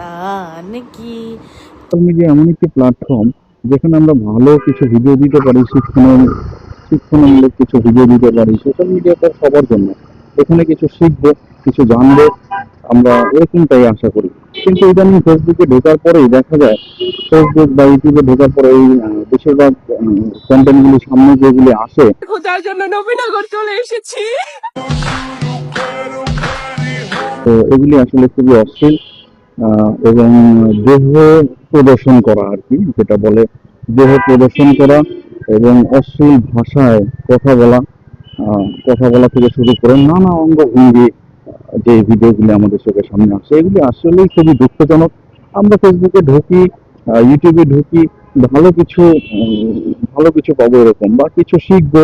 প্রাণ কি মিডিয়া এমন একটি প্ল্যাটফর্ম যেখানে আমরা ভালো কিছু ভিডিও দিতে পারি শিক্ষণ শিক্ষণমূলক কিছু ভিডিও দিতে পারি সোশ্যাল মিডিয়া তো সবার জন্য। এখানে কিছু শিখব কিছু জানব আমরা এরকমটাই আশা করি। কিন্তু ইদানিং ফেসবুকে ঢোকার পরেই দেখা যায় ফেসবুক বা ইউটিউবে ঢোকার পরে এই বেশিরভাগ কন্টেন্টগুলি সামনে যেগুলি আসে খোঁজার জন্য নবীনগর চলে এসেছি। তো এগুলি আসলে খুবই অশ্লীল এবং দেহ প্রদর্শন করা আর কি, যেটা বলে দেহ প্রদর্শন করা এবং অশ্লীল ভাষায় কথা বলা কথা বলা থেকে শুরু করে নানা অঙ্গভঙ্গি যে ভিডিওগুলি আমাদের চোখের সামনে আসে, এগুলি আসলেই খুবই দুঃখজনক। আমরা ফেসবুকে ঢুকি ইউটিউবে ঢুকি, ভালো কিছু ভালো কিছু পাবো এরকম বা কিছু শিখব,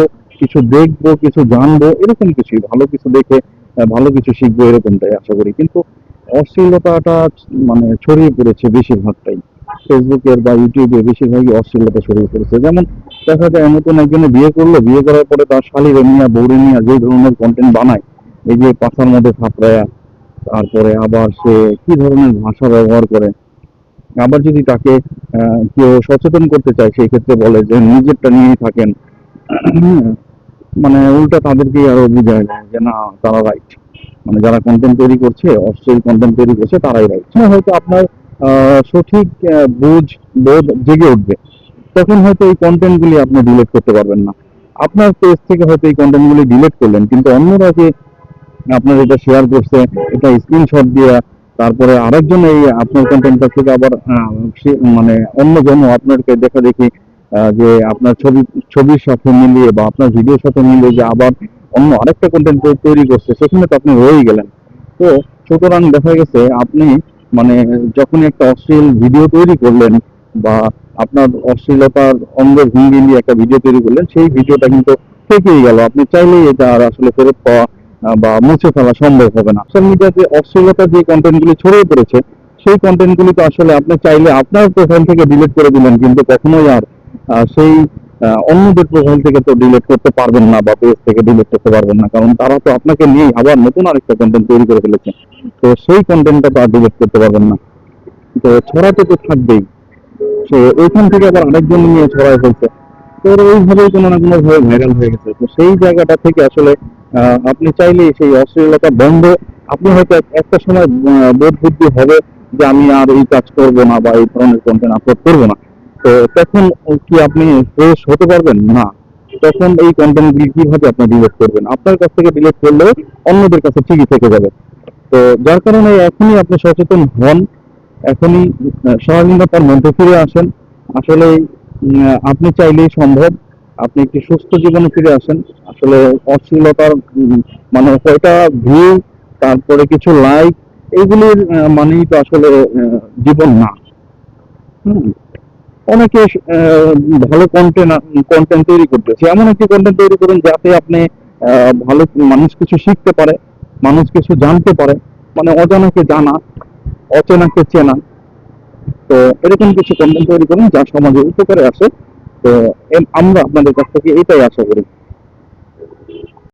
কিছু দেখব, কিছু জানব, এরকম কিছুই, ভালো কিছু দেখে ভালো কিছু শিখব এরকমটাই আশা করি। কিন্তু অশ্লীলতাটা মানে ছড়িয়ে পড়েছে বেশিরভাগটাই। ফেসবুকের বা ইউটিউবে বেশিরভাগই অশ্লীলতা ছড়িয়ে পড়েছে। যেমন দেখা যায় নতুন একজনে বিয়ে করল, বিয়ে করার পরে তার শালিরে নিয়ে বৌরে নিয়ে যে ধরনের কন্টেন্ট বানায়, এই যে পাশার মধ্যে থাপড়ায়া, তারপরে আবার সে কি ধরনের ভাষা ব্যবহার করে, আবার যদি তাকে কেউ সচেতন করতে চায়, সেই ক্ষেত্রে বলে যে নিজেরটা নিয়েই থাকেন। মানে উল্টা তাদেরকেই আরও বুঝায় যে না, তারা রাইট মানে যারা কন্টেন্ট তৈরি করছে, অশ্লীল কন্টেন্ট তৈরি করছে, তারাই রাইট হয়তো আপনার সঠিক বুঝ, বোধ জেগে উঠবে। তখন হয়তো এই কন্টেন্ট গুলি আপনি ডিলেট করতে পারবেন না। আপনার পেজ থেকে হয়তো এই কন্টেন্ট গুলি ডিলিট করলেন, কিন্তু অন্যরা যে আপনার এটা শেয়ার করছে, এটা স্ক্রিনশট দিয়ে, তারপরে আরেকজন এই আপনার কন্টেন্টটা থেকে আবার মানে অন্য জন আপনাকে দেখা দেখি যে আপনার ছবি, ছবির সাথে মিলিয়ে বা আপনার ভিডিওর সাথে মিলিয়ে যে আবার অন্য আরেকটা কন্টেন্ট তৈরি করছে, সেখানে তো আপনি রয়েই গেলেন। তো সুতরাং দেখা গেছে, আপনি মানে যখনই একটা অশ্লীল ভিডিও তৈরি করলেন বা আপনার অশ্লীলতার অঙ্গ ভঙ্গি নিয়ে একটা ভিডিও তৈরি করলেন, সেই ভিডিওটা কিন্তু থেকেই গেল। আপনি চাইলেই এটা আর আসলে ফেরত পাওয়া বা মুছে ফেলা সম্ভব হবে না। সোশ্যাল মিডিয়াতে অশ্লীলতার যে কন্টেন্টগুলি ছড়িয়ে পড়েছে, সেই কন্টেন্টগুলি তো আসলে আপনি চাইলে আপনার প্রোফাইল থেকে ডিলিট করে দিলেন, কিন্তু কখনোই আর সেই অন্যদের প্রোফাইল থেকে তো ডিলিট করতে পারবেন না বা পেজ থেকে ডিলিট করতে পারবেন না, কারণ তারা তো আপনাকে নিয়ে আবার নতুন আরেকটা কন্টেন্ট তৈরি করে ফেলেছে। তো সেই কন্টেন্টটা তো আর ডিলিট করতে পারবেন না। তো ছড়াতে তো থাকবেই। সে ওইখান থেকে আবার আরেকজন নিয়ে ছড়ায় ফেলছে। তো ওইভাবেই কোনো না কোনো ভাবে ভাইরাল হয়ে গেছে। তো সেই জায়গাটা থেকে আসলে আপনি চাইলেই সেই অশ্লীলতা বন্ধ। আপনি হয়তো একটা সময় বোধ বুদ্ধি হবে যে আমি আর এই কাজ করব না বা এই ধরনের কন্টেন্ট আপলোড করব না। তখন কি আপনি ফ্রেশ হতে পারবেন? না। তখন এই কন্টেন্ট কীভাবে আপনি ডিলিট করবেন? আপনার কাছ থেকে ডিলিট করলেও অন্যদের কাছে ঠিকই থেকে যাবে। তো যার কারণে এখনই আপনি সচেতন হন। এখনই স্বাধীনতার মধ্যে ফিরে আসেন। আসলে আপনি চাইলেই সম্ভব। আপনি একটি সুস্থ জীবনে ফিরে আসেন। আসলে অশ্লীলতার মানে কয়টা ভিউ তারপরে কিছু লাইক এইগুলির মানেই তো আসলে জীবন না। হুম। অনেকে ভালো কন্টেন্ট কন্টেন্ট তৈরি করতেছে এমন একটি কন্টেন্ট তৈরি করুন যাতে আপনি ভালো মানুষ কিছু শিখতে পারে, মানুষ কিছু জানতে পারে মানে অজানাকে জানা, অচেনাকে চেনা। তো এরকম কিছু কন্টেন্ট তৈরি করুন যা সমাজে উপকারে আসে। তো আমরা আপনাদের কাছ থেকে এটাই আশা করি।